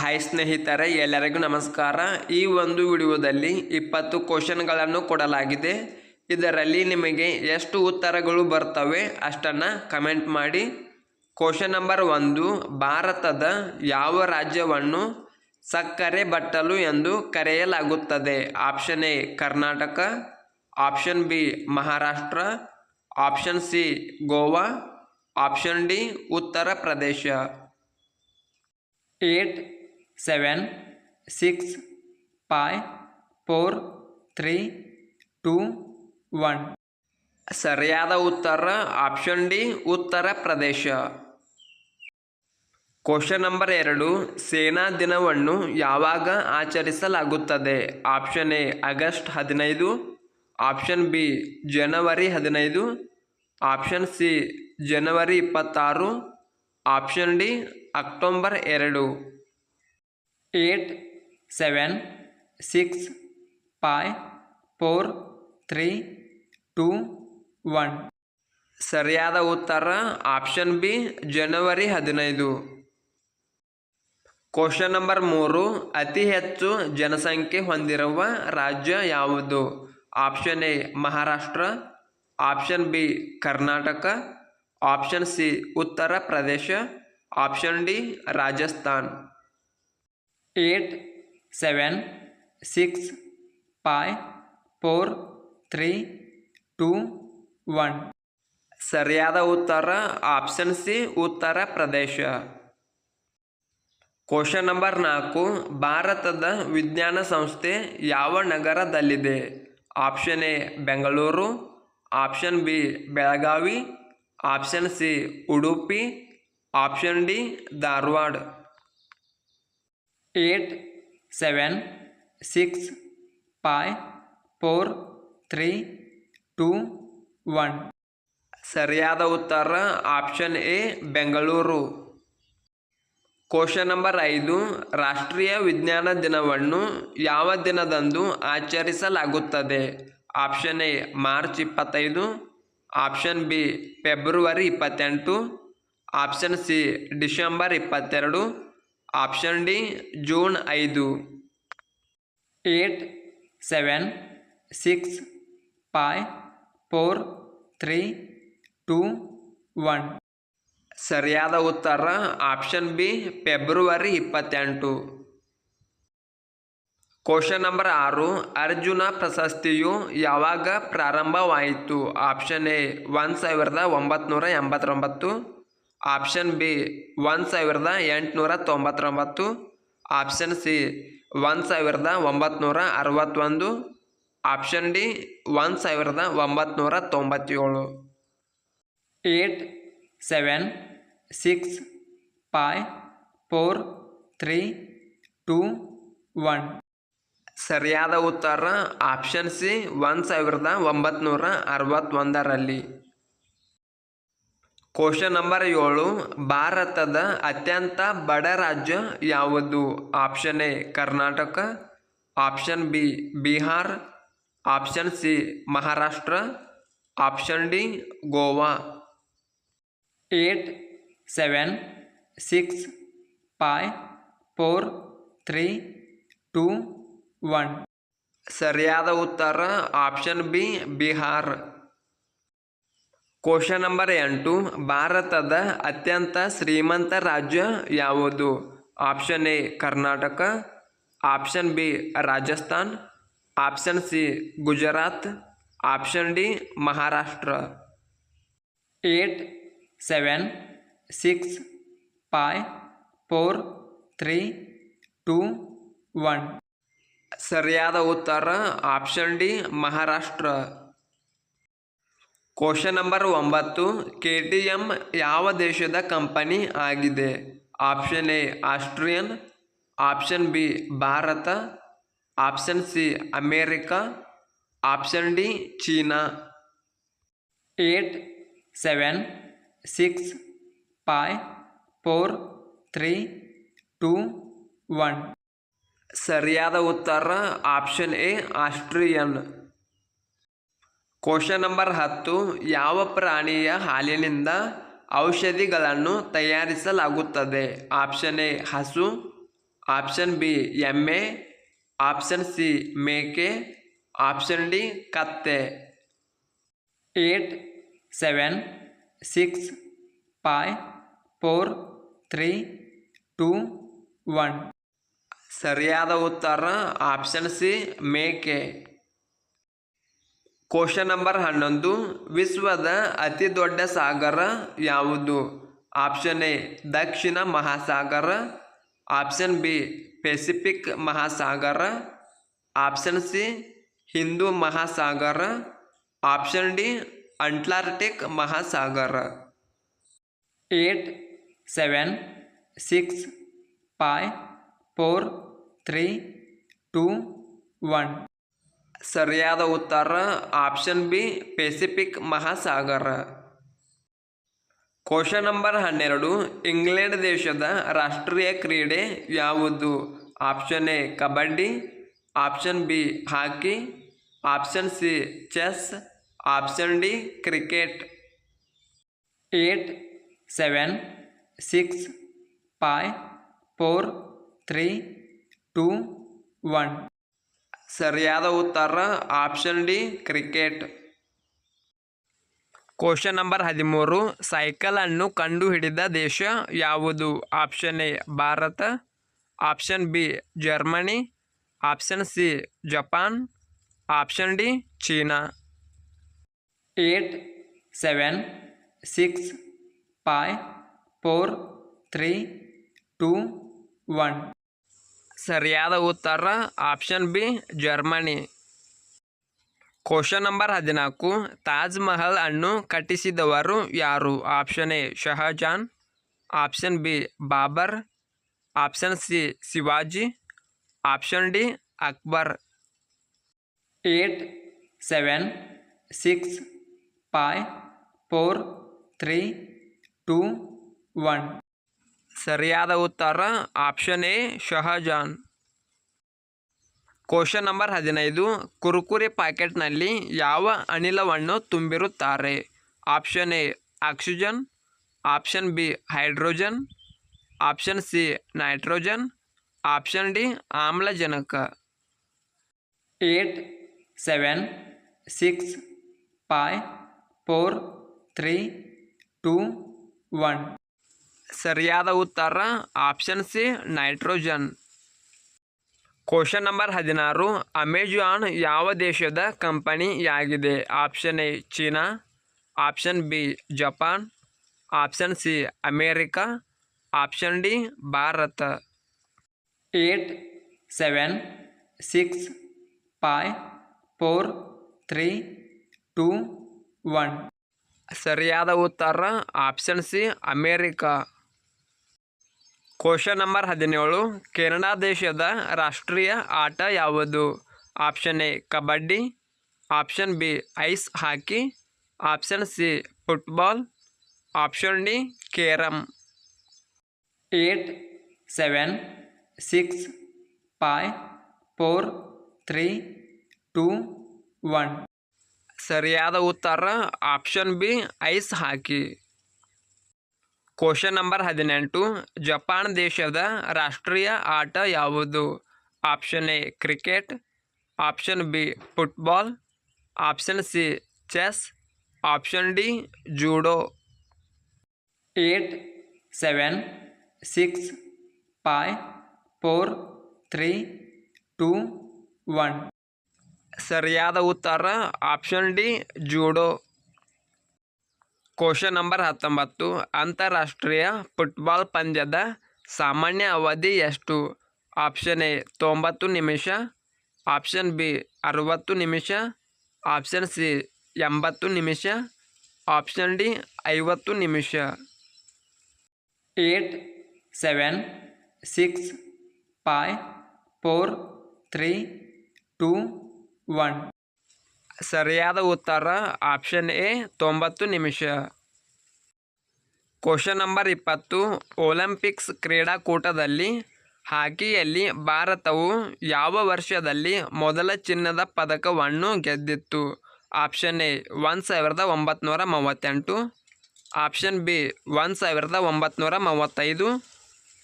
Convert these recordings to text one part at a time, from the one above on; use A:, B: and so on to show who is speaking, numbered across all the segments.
A: Hi ಸ್ನೇಹಿತರೆ, ಎಲ್ಲರಿಗೂ ನಮಸ್ಕಾರ. ಈ ಒಂದು ವಿಡಿಯೋದಲ್ಲಿ ಇಪ್ಪತ್ತು ಕ್ವಶನ್ಗಳನ್ನು ಕೊಡಲಾಗಿದೆ. ಇದರಲ್ಲಿ ನಿಮಗೆ ಎಷ್ಟು ಉತ್ತರಗಳು ಬರ್ತವೆ ಅಷ್ಟನ್ನು ಕಮೆಂಟ್ ಮಾಡಿ. ಕ್ವಶನ್ ನಂಬರ್ ಒಂದು, ಭಾರತದ ಯಾವ ರಾಜ್ಯವನ್ನು ಸಕ್ಕರೆ ಬಟ್ಟಲು ಎಂದು ಕರೆಯಲಾಗುತ್ತದೆ? Option A, Karnataka. Option B, Maharashtra. Option C, Goa. Option D Uttar Pradesh eight seven, six five four, three, two, one. ಸರಿಯಾದ ಉತ್ತರ ಆಪ್ಷನ್ ಡಿ, ಉತ್ತರ ಪ್ರದೇಶ. ಕ್ವಶನ್ ನಂಬರ್ ಎರಡು, ಸೇನಾ ದಿನವನ್ನು ಯಾವಾಗ ಆಚರಿಸಲಾಗುತ್ತದೆ? ಆಪ್ಷನ್ ಎ, ಆಗಸ್ಟ್ ಹದಿನೈದು. ಆಪ್ಷನ್ ಬಿ, ಜನವರಿ ಹದಿನೈದು. ಆಪ್ಷನ್ ಸಿ, ಜನವರಿ ಇಪ್ಪತ್ತಾರು. ಆಪ್ಷನ್ ಡಿ, ಅಕ್ಟೋಬರ್ ಎರಡು. Eight seven six five four three two one. ಸರಿಯಾದ ಉತ್ತರ ಆಪ್ಷನ್ ಬಿ, ಜನವರಿ ಹದಿನೈದು. ಕ್ವಶನ್ ನಂಬರ್ ಮೂರು, ಅತಿ ಹೆಚ್ಚು ಜನಸಂಖ್ಯೆ ಹೊಂದಿರುವ ರಾಜ್ಯ ಯಾವುದು? Option A, Maharashtra. Option B, Karnataka. Option C, Uttar Pradesh. Option D, Rajasthan. Eight seven six five four three two one. ಸರಿಯಾದ ಉತ್ತರ ಆಪ್ಷನ್ ಸಿ, ಉತ್ತರ ಪ್ರದೇಶ. ಕ್ವಶನ್ ನಂಬರ್ ನಾಲ್ಕು, ಭಾರತದ ವಿಜ್ಞಾನ ಸಂಸ್ಥೆ ಯಾವ ನಗರದಲ್ಲಿದೆ? Option A, Bengaluru. Option B, Belagavi. Option C, Udupi. Option D, Dharwad. Eight seven six five four three two one. ಸರಿಯಾದ ಉತ್ತರ option A, Bengaluru. Question number ಐದು, ರಾಷ್ಟ್ರೀಯ ವಿಜ್ಞಾನ ದಿನವನ್ನು ಯಾವ ದಿನದಂದು ಆಚರಿಸಲಾಗುತ್ತದೆ? ಆಪ್ಷನ್ ಎ, ಮಾರ್ಚ್ ಇಪ್ಪತ್ತೈದು. ಆಪ್ಷನ್ ಬಿ, ಫೆಬ್ರವರಿ ಇಪ್ಪತ್ತೆಂಟು. ಆಪ್ಷನ್ ಸಿ, ಡಿಸೆಂಬರ್ ಇಪ್ಪತ್ತೆರಡು. ಆಪ್ಷನ್ ಡಿ, ಜೂನ್ ಐದು. Eight, seven, six, five, four, three, two, one. ಸರಿಯಾದ ಉತ್ತರ ಆಪ್ಷನ್ ಬಿ, ಫೆಬ್ರವರಿ ಇಪ್ಪತ್ತೆಂಟು. ಕ್ವಶನ್ ನಂಬರ್ ಆರು, ಅರ್ಜುನ ಪ್ರಶಸ್ತಿಯು ಯಾವಾಗ ಪ್ರಾರಂಭವಾಯಿತು? ಆಪ್ಷನ್ ಎ, ಒಂದು ಸಾವಿರದ ಒಂಬತ್ನೂರ ಎಂಬತ್ತೊಂಬತ್ತು. ಆಪ್ಷನ್ ಬಿ ಒಂದು ಸಾವಿರದ ಎಂಟುನೂರ ತೊಂಬತ್ತೊಂಬತ್ತು. ಆಪ್ಷನ್ ಸಿ ಒಂದು ಸಾವಿರದ ಒಂಬತ್ನೂರ ಅರವತ್ತೊಂದು. ಆಪ್ಷನ್ ಡಿ ಒಂದು ಸಾವಿರದ ಒಂಬತ್ನೂರ ತೊಂಬತ್ತೇಳು. Eight, seven, six five four, three, two, one. ಸರಿಯಾದ ಉತ್ತರ ಆಪ್ಷನ್ ಸಿ ಒಂದು ಸಾವಿರದ ಒಂಬತ್ನೂರ ಅರವತ್ತೊಂದರಲ್ಲಿ. ಕ್ವಶನ್ ನಂಬರ್ ಏಳು ಭಾರತದ ಅತ್ಯಂತ ಬಡ ರಾಜ್ಯ ಯಾವುದು? Option A Karnataka option B Bihar option C Maharashtra option D Goa. Eight seven six five four three two one ಸರಿಯಾದ ಉತ್ತರ option B Bihar. Question number ಎಂಟು ಭಾರತದ ಅತ್ಯಂತ ಶ್ರೀಮಂತ ರಾಜ್ಯ ಯಾವುದು? Option A Karnataka. Option B Rajasthan. Option C Gujarat. Option D Maharashtra. Eight seven six five four three two one ಸರಿಯಾದ ಉತ್ತರ option D Maharashtra. Question number ಒಂಬತ್ತು ಕೆ ಟಿ ಎಂ ಯಾವ ದೇಶದ ಕಂಪನಿ ಆಗಿದೆ? Option A Austrian option B Bharat. Option C America. Option D China. Eight seven six five four three two one ಸರಿಯಾದ ಉತ್ತರ option A Austrian question number ಹತ್ತು, ಯಾವ ಪ್ರಾಣಿಯ ಹಾಲಿನಿಂದ ಔಷಧಿಗಳನ್ನು ತಯಾರಿಸಲಾಗುತ್ತದೆ? ಆಪ್ಷನ್ ಎ ಹಸು. ಆಪ್ಷನ್ ಬಿ ಎಮ್ಮೆ. ಆಪ್ಷನ್ ಸಿ ಮೇಕೆ. ಆಪ್ಷನ್ ಡಿ ಕತ್ತೆ.
B: Eight seven six five four three two one
A: ಸರಿಯಾದ ಉತ್ತರ ಆಪ್ಷನ್ ಸಿ ಮೇಕೆ. ಕ್ವಶನ್ ನಂಬರ್ ಹನ್ನೊಂದು. ವಿಶ್ವದ ಅತಿ ದೊಡ್ಡ ಸಾಗರ ಯಾವುದು? ಆಪ್ಷನ್ ಎ ದಕ್ಷಿಣ ಮಹಾಸಾಗರ. ಆಪ್ಷನ್ ಬಿ ಪೆಸಿಫಿಕ್ ಮಹಾಸಾಗರ. ಆಪ್ಷನ್ ಸಿ ಹಿಂದೂ ಮಹಾಸಾಗರ. ಆಪ್ಷನ್ ಡಿ ಅಂಟ್ಲಾರ್ಟಿಕ್ ಮಹಾಸಾಗರ.
B: Eight seven six five four three two one
A: ಸರಿಯಾದ ಉತ್ತರ ಆಪ್ಷನ್ ಬಿ, ಪೆಸಿಫಿಕ್ ಮಹಾಸಾಗರ. ಕ್ವಶನ್ ನಂಬರ್ ಹನ್ನೆರಡು, ಇಂಗ್ಲೆಂಡ್ ದೇಶದ ರಾಷ್ಟ್ರೀಯ ಕ್ರೀಡೆ ಯಾವುದು? Option A, kabaddi. Option B, hockey. Option C, chess. Option D, cricket.
B: Eight, seven, six five four, three, two, one.
A: ಸರಿಯಾದ ಉತ್ತರ option D, cricket. Question number ಹದಿಮೂರು ಸೈಕಲನ್ನು ಕಂಡುಹಿಡಿದ ದೇಶ ಯಾವುದು? Option A, Bharat. Option B, Germany. Option C, Japan. Option D, China.
B: Eight seven six five four three two one
A: ಸರಿಯಾದ ಉತ್ತರ option B, Germany. Question number ಹದಿನಾಲ್ಕು, ತಾಜ್ ಮಹಲ್ ಅನ್ನು ಕಟ್ಟಿಸಿದವರು ಯಾರು? Option A, Shahjahan. Option B, Babur. Option C, Shivaji. Option D, Akbar.
B: Eight, seven, six five four, three, two, one.
A: ಸರಿಯಾದ ಉತ್ತರ option A, Shahjahan. Question number ಹದಿನೈದು, ಕುರುಕುರೆ ಪ್ಯಾಕೆಟ್ನಲ್ಲಿ ಯಾವ ಅನಿಲವನ್ನು ತುಂಬಿರುತ್ತಾರೆ? Option A, oxygen. Option B, hydrogen. Option C, nitrogen. Option D, ಆಮ್ಲಜನಕ.
B: Eight, seven, six five four three two, one.
A: ಸರಿಯಾದ ಉತ್ತರ option C nitrogen question number ಹದಿನಾರು ಅಮೆಜಾನ್ ಯಾವ ದೇಶದ ಕಂಪನಿಯಾಗಿದೆ? Option A China. Option B Japan. Option C America. Option D Bharat.
B: Eight seven six five four three two one
A: ಸರಿಯಾದ ಉತ್ತರ option C America. Question number ಹದಿನೇಳು. Canada ದೇಶದ ರಾಷ್ಟ್ರೀಯ ಆಟ ಯಾವುದು? Option A kabaddi. Option B ice hockey option C football option D carrom
B: eight seven six five four three two one
A: ಸರಿಯಾದ ಉತ್ತರ option B ice hockey question number ಹದಿನೆಂಟು. Japan ದೇಶದ ರಾಷ್ಟ್ರೀಯ ಆಟ ಯಾವುದು? Option A cricket option B football option C chess option D judo
B: eight seven six five four three two one
A: ಸರಿಯಾದ ಉತ್ತರ option D judo question number ಹತ್ತೊಂಬತ್ತು. ಅಂತಾರಾಷ್ಟ್ರೀಯ football ಪಂದ್ಯದ ಸಾಮಾನ್ಯ ಅವಧಿ ಎಷ್ಟು? ಆಪ್ಷನ್ ಎ, ತೊಂಬತ್ತು ನಿಮಿಷ. ಆಪ್ಷನ್ ಬಿ, ಅರುವತ್ತು ನಿಮಿಷ. ಆಪ್ಷನ್ ಸಿ, ಎಂಬತ್ತು ನಿಮಿಷ. ಆಪ್ಷನ್ ಡಿ, ಐವತ್ತು ನಿಮಿಷ.
B: Eight, seven, six five four, three, two, one.
A: ಸರಿಯಾದ ಉತ್ತರ ಆಪ್ಷನ್ ಎ, ತೊಂಬತ್ತು ನಿಮಿಷ. ಕ್ವಶನ್ ನಂಬರ್ ಇಪ್ಪತ್ತು ಒಲಿಂಪಿಕ್ಸ್ ಕ್ರೀಡಾಕೂಟದಲ್ಲಿ ಹಾಕಿಯಲ್ಲಿ ಭಾರತವು ಯಾವ ವರ್ಷದಲ್ಲಿ ಮೊದಲ ಚಿನ್ನದ ಪದಕವನ್ನು ಗೆದ್ದಿತ್ತು? ಆಪ್ಷನ್ ಎ, ಒಂದು ಸಾವಿರದ ಒಂಬತ್ನೂರ ಮೂವತ್ತೆಂಟು. ಆಪ್ಷನ್ ಬಿ, ಒಂದು ಸಾವಿರದ ಒಂಬತ್ನೂರ ಮೂವತ್ತೈದು.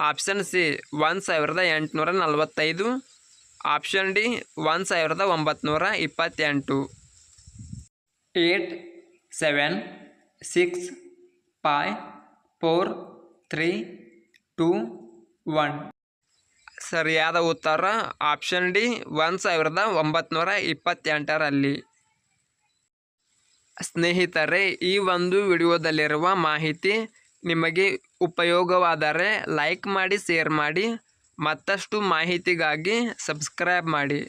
A: ಆಪ್ಷನ್ ಸಿ, ಒಂದು ಸಾವಿರದ ಎಂಟುನೂರ ನಲವತ್ತೈದು. ಆಪ್ಷನ್ ಡಿ, ಒಂದು ಸಾವಿರದ ಒಂಬತ್ನೂರ ಇಪ್ಪತ್ತೆಂಟು.
B: Eight seven six five four three two one.
A: ಸರಿಯಾದ ಉತ್ತರ ಆಪ್ಷನ್ ಡಿ ಒಂದು ಸಾವಿರದ ಒಂಬತ್ನೂರ ಇಪ್ಪತ್ತೆಂಟರಲ್ಲಿ. ಸ್ನೇಹಿತರೆ, ಈ ಒಂದು ವಿಡಿಯೋದಲ್ಲಿರುವ ಮಾಹಿತಿ ನಿಮಗೆ ಉಪಯೋಗವಾದರೆ ಲೈಕ್ ಮಾಡಿ, ಶೇರ್ ಮಾಡಿ, ಮತ್ತಷ್ಟು ಮಾಹಿತಿಗಾಗಿ ಸಬ್ಸ್ಕ್ರೈಬ್ ಮಾಡಿ.